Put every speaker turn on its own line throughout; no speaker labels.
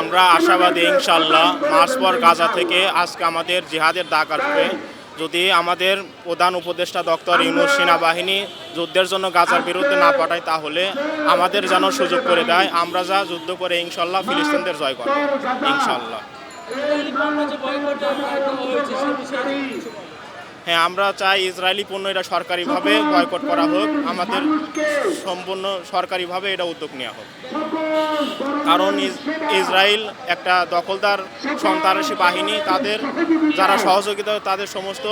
আমরা আশাবাদী ইনশাল্লাহ মাস পর গাজা থেকে আজকে আমাদের জিহাদের ডাক আসবে। যদি আমাদের প্রধান উপদেষ্টা ডক্টর ইউনুস সেনাবাহিনী যুদ্ধের জন্য গাজার বিরুদ্ধে না পাঠায়, তাহলে আমাদের যেন সুযোগ করে দেয়, আমরা যা যুদ্ধ করে ইনশাল্লাহ ফিলিস্তিনদের জয় করব ইনশাল্লাহ হ্যাঁ আমরা চাই ইসরায়েলি পণ্য এটা সরকারিভাবে বয়কট করা হোক, আমাদের সম্পূর্ণ সরকারিভাবে এটা উদ্যোগ নেওয়া হোক। কারণ ইসরায়েল একটা দখলদার সন্ত্রাসী বাহিনী, তাদের যারা সহযোগিতা, তাদের সমস্ত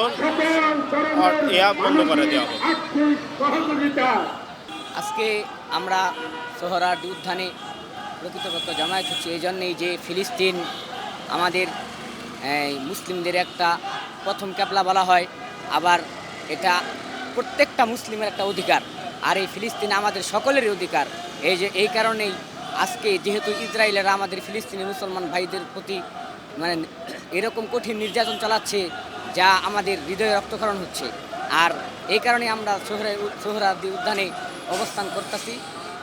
ইয়া বন্ধ করে দেওয়া হোক।
আজকে আমরা সোহরার উদ্যানে প্রকৃতপক্ষ জামায়াত হচ্ছে। এই জন্যেই যে ফিলিস্তিন আমাদের মুসলিমদের একটা প্রথম ক্যাপলা বলা হয়। আবার এটা প্রত্যেকটা মুসলিমের একটা অধিকার। আর এই ফিলিস্তিন আমাদের সকলেরই অধিকার। এই যে, এই কারণেই আজকে যেহেতু ইসরায়েলেরা আমাদের ফিলিস্তিনি মুসলমান ভাইদের প্রতি মানে এরকম কঠিন নির্যাতন চালাচ্ছে, যা আমাদের হৃদয়ে রক্তক্ষরণ হচ্ছে। আর এই কারণে আমরা সোহরা সোহরাদি উদ্যানে অবস্থান করতেছি।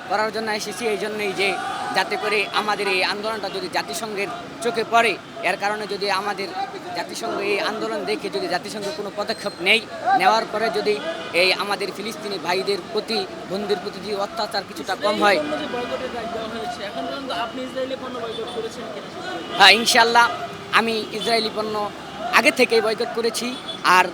করার জন্য এসেছি এই জন্যই যে, যাতে করে আমাদের এই আন্দোলনটা যদি জাতিসংঘের চোখে পড়ে, এর কারণে যদি আমাদের জাতিসংঘ এই আন্দোলন দেখে যদি জাতিসংঘ কোনো পদক্ষেপ নেই, নেওয়ার পরে যদি এই আমাদের ফিলিস্তিনি ভাইদের প্রতি, বন্ধুদের প্রতি যদি অত্যাচার কিছুটা কম হয়। হ্যাঁ ইনশাল্লাহ আমি ইসরায়েলি পণ্য আগে থেকেই বয়কট করেছি আর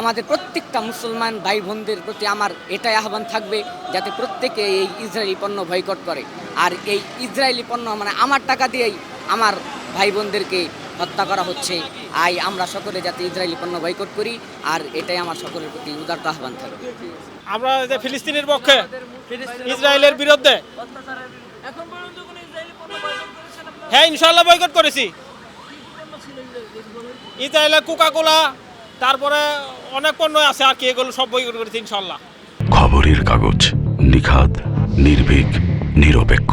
আমাদের প্রত্যেকটা মুসলমান ভাই বোনদের প্রতি আমার এটাই আহ্বান থাকবে যাতে প্রত্যেকে এই ইসরায়েলি পণ্য বয়কট করে আর এই ইসরায়েলি পণ্য মানে আমার টাকা দিয়েই আমার ভাই বোনদেরকে হত্যা করা হচ্ছে। আই আমরা সকলে যাতে ইসরায়েলি পণ্য বয়কট করি আর এটাই আমার সকলের প্রতি উদার্ত আহ্বান থাকবে।
আমরা যে ফিলিস্তিনের পক্ষে ইসরায়েলের বিরুদ্ধে
অত্যাচারের এখন পর্যন্ত কোনো ইসরায়েলি পণ্য বয়কট করেছেন আপনারা
হ্যাঁ ইনশাল্লাহ বয়কট করেছি। ইসরায়েলের কোকা কোলা তারপরে অনেক পণ্য আছে আর কি এগুলো সব বয়কট করেছি ইনশাল্লাহ
খবরের কাগজ নিখাদ নির্ভীক নিরপেক্ষ।